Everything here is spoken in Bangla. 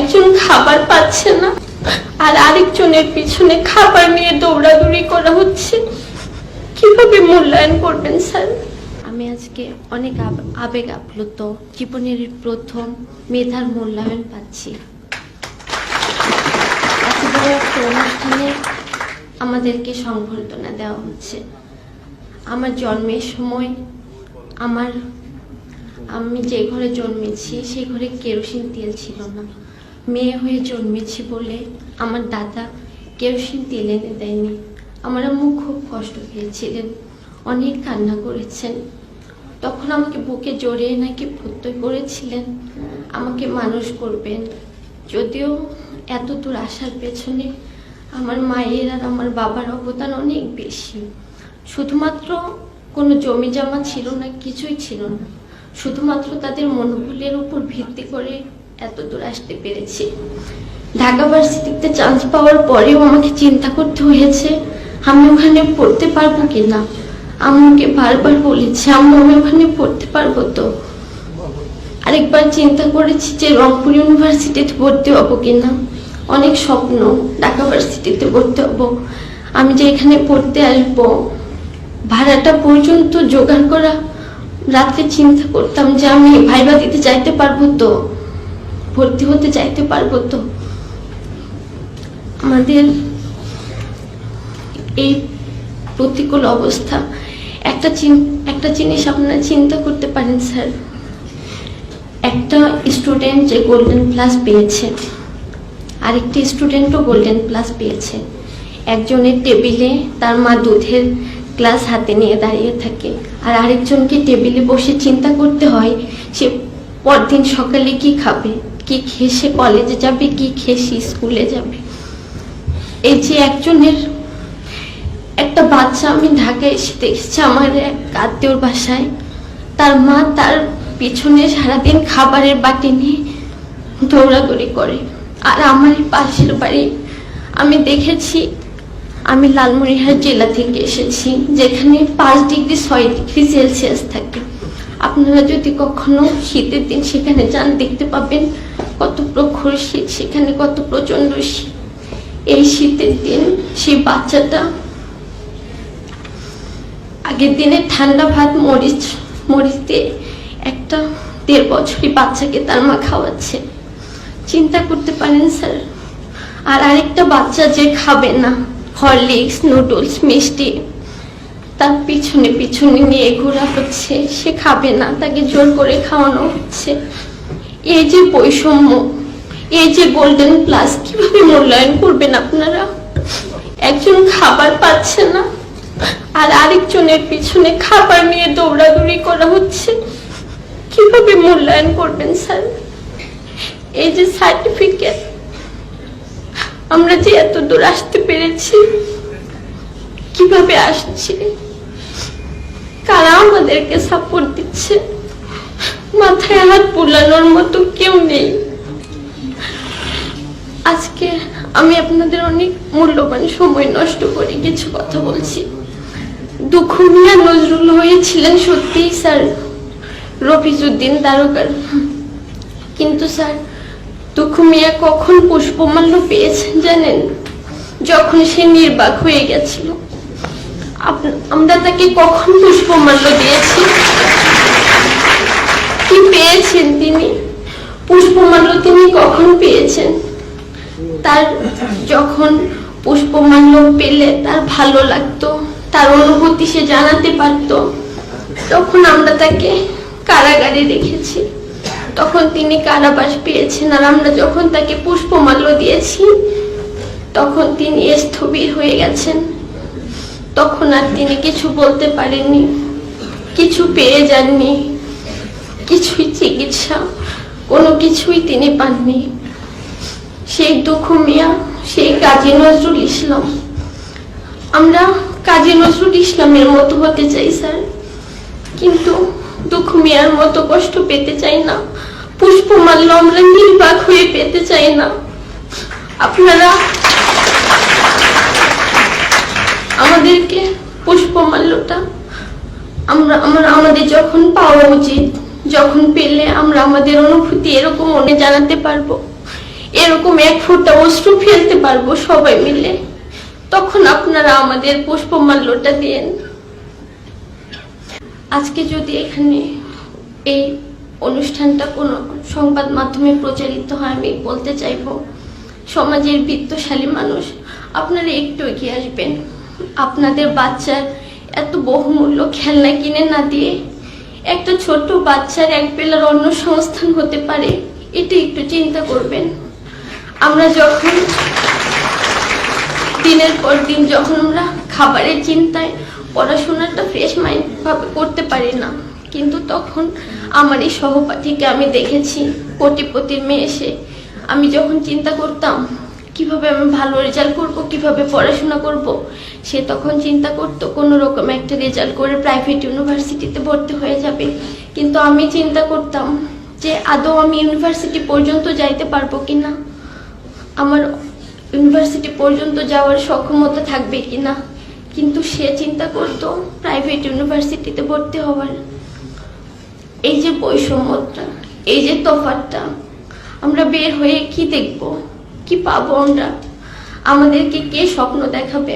একজন খাবার পাচ্ছে না। আর আরেকজনের পিছনে খাবার নিয়ে দৌড়াদৌড়ি করা হচ্ছে। কীভাবে মূল্যায়ন করবেন, স্যার? আমি আজকে অনেক আবেগ আপ্লুত, জীবনের প্রথম মেধার মূল্যায়ন পাচ্ছি। অনুষ্ঠানে আমাদেরকে সংবর্ধনা দেওয়া হচ্ছে। আমার জন্মের সময় আমার, আমি যে ঘরে জন্মেছি, সেই ঘরে কেরোসিন তেল ছিল না। মেয়ে হয়ে জন্মেছি বলে আমার দাদা কেরোসিন তেল এনে দেয়নি। আমার আম্মু খুব কষ্ট পেয়েছিলেন, অনেক কান্না করেছেন। তখন আমাকে বুকে জড়িয়ে নাকি প্রত্যয় করেছিলেন, আমাকে মানুষ করবেন। যদিও এত দূর আসার পেছনে আমার মায়ের আর আমার বাবার অবদান অনেক বেশি। শুধুমাত্র কোনো জমি জমা ছিল না, কিছুই ছিল না। শুধুমাত্র তাদের মনোবলের উপর ভিত্তি করে এত দূর আসতে পেরেছি। ঢাকা ভার্সিটিতে চান্স পাওয়ার পরেও আমাকে চিন্তা করতে হয়েছে, আমি ওখানে পড়তে পারব কিনা? আম্মুকে বারবার বলেছি, আম্মু, আমি ওখানে পড়তে পারব তো? আরেকবার চিন্তা করেছি যে রংপুর ইউনিভার্সিটিতে ভর্তি হব কিনা। অনেক স্বপ্ন ঢাকা ভার্সিটিতে ভর্তি হব। আমি যে এখানে পড়তে আসব, ভাড়াটা পর্যন্ত জোগাড় করা রাত্রে চিন্তা করতাম যে আমি ভাইবা দিতে চাইতে পারব তো। ভর্তি হতে চাইতে পারব তো? আমাদের এই প্রতিকূল অবস্থা। একটা একটা জিনিস আপনারা চিন্তা করতে পারেন, স্যার। একটা স্টুডেন্ট যে গোল্ডেন প্লাস পেয়েছে, আরেকটি স্টুডেন্টও গোল্ডেন প্লাস পেয়েছে। একজনের টেবিলে তার মা দুধের গ্লাস হাতে নিয়ে দাঁড়িয়ে থাকে, আর আরেকজনকে টেবিলে বসে চিন্তা করতে হয়, সে পরদিন সকালে কি খাবে? কি খেসে কলেজে যাবে, কি খেয়ে সে স্কুলে যাবে? এই যে একজনের, একটা বাচ্চা আমি ঢাকায় এসে দেখেছি আমার এক আত্মীয়র বাসায়। তার মা তার পিছনে সারাদিন খাবারের বাটি নিয়ে দৌড়াদৌড়ি করে। আর আমার পাশের বাড়ি, আমি দেখেছি, আমি লালমনিরহাট জেলা থেকে এসেছি, যেখানে পাঁচ ডিগ্রি, ছয় ডিগ্রি সেলসিয়াস থাকে। আপনারা যদি কখনো শীতের দিন সেখানে যান, দেখতে পাবেন কত প্রখর শীত, সেখানে কত প্রচণ্ড শীত। এই শীতের দিন সেই বাচ্চাটা আগের দিনে ঠান্ডা ভাত, মরিচ মরিচ দিয়ে একটা দেড় বছরই বাচ্চাকে তার মা খাওয়াচ্ছে। চিন্তা করতে পারেন স্যার, আর আরেকটা বাচ্চা যে খাবে না, হরলিক্স, নুডলস, মিষ্টি তার পিছনে পিছনে নিয়ে ঘোরা হচ্ছে। সে খাবে না, তাকে জোর করে খাওয়ানো হচ্ছে। এই যে বৈষম্য এই যে গোল্ডেন প্লাস কীভাবে মূল্যায়ন করবেন আপনারা? একজন খাবার পাচ্ছে না, আর আরেকজনের পিছনে খাবার নিয়ে দৌড়াদৌড়ি করা হচ্ছে। কীভাবে মূল্যায়ন করবেন, স্যার? এই যে সার্টিফিকেট আমরা যে এত দূর আসতে পেরেছি, কীভাবে আসছি? কারা আমাদেরকে সাপোর্ট দিচ্ছে। মাথায় হাত বুলানোর মতো কেউ নেই। আজকে আমি আপনাদের অনেক মূল্যবান সময় নষ্ট করে কিছু কথা বলছি। দুঃখ মিয়া নজরুল হয়েছিলেন সত্যিই, স্যার। রফিজুদ্দিন তারকার কিন্তু, স্যার, দুঃখ মিয়া কখন পুষ্পমাল্য পেয়েছেন জানেন? যখন সে নির্বাক হয়ে গেছিল। আমরা তাকে কখন পুষ্পমাল্য দিয়েছি? কি পেয়েছেন তিনি? পুষ্পমাল্য তিনি কখন পেয়েছেন? তার যখন পুষ্পমাল্য পেলে তার ভালো লাগতো, তার অনুভূতি সে জানাতে পারতো। তখন আমরা তাকে কারাগারে রেখেছি। তখন তিনি কারাবাস পেয়েছেন আর আমরা যখন তাকে পুষ্পমাল্য দিয়েছি, তখন তিনি স্থবির হয়ে গেছেন। তখন আর তিনি কিছু বলতে পারেননি, কিছু পেয়ে যাননি, কিছুই চিকিৎসা, কোনো কিছুই তিনি পাননি। সেই দুঃখ মিয়া, সেই কাজী নজরুল ইসলাম। আমরা কাজী নজরুল ইসলামের মতো হতে চাই, স্যার। কিন্তু দুঃখ মিয়ার মতো কষ্ট পেতে চাই না, পুষ্পমাল্য আমরা নির্বাক হয়ে পেতে চাই না। আপনারা আমাদেরকে পুষ্পমাল্যটা। আমরা আমরা আমাদের যখন পাওয়া উচিত, যখন পেলে আমরা আমাদের অনুভূতি এরকম মনে জানাতে পারব। এরকম এক ফোঁটা অশ্রু ফেলতে পারব সবাই মিলে। তখন আপনারা আমাদের পুষ্পমাল্যটা দেন। আজকে যদি এখানে এই অনুষ্ঠানটা কোনো সংবাদ মাধ্যমে প্রচারিত হয়, আমি বলতে চাইব, সমাজের বিত্তশালী মানুষ, আপনারা একটু এগিয়ে আসবেন। আপনাদের বাচ্চার এত বহুমূল্য খেলনা কিনে না দিয়ে একটা ছোট বাচ্চার এক বেলার অন্য সংস্থান হতে পারে, এটা একটু চিন্তা করবেন। আমরা যখন দিনের পর দিন যখন আমরা খাবারের চিন্তায় পড়াশোনাটা ফ্রেশ মাইন্ড ভাবে করতে পারি না, কিন্তু তখন আমার এই সহপাঠীকে আমি দেখেছি, কোটিপতির মেয়ে এসে আমি যখন চিন্তা করতাম কীভাবে আমি ভালো রেজাল্ট করব, কীভাবে পড়াশোনা করব, সে তখন চিন্তা করতো, কোনো রকম একটা রেজাল্ট করে প্রাইভেট ইউনিভার্সিটিতে ভর্তি হয়ে যাবে। কিন্তু আমি চিন্তা করতাম যে আদৌ আমি ইউনিভার্সিটি পর্যন্ত যাইতে পারব কি না আমার ইউনিভার্সিটি পর্যন্ত যাওয়ার সক্ষমতা থাকবে কি না কিন্তু সে চিন্তা করতো প্রাইভেট ইউনিভার্সিটিতে ভর্তি হওয়ার। এই যে বৈষম্যটা, এই যে তফাৎটা, আমরা বের হয়ে কি দেখব? কি পাবো আমরা? আমাদেরকে কে স্বপ্ন দেখাবে?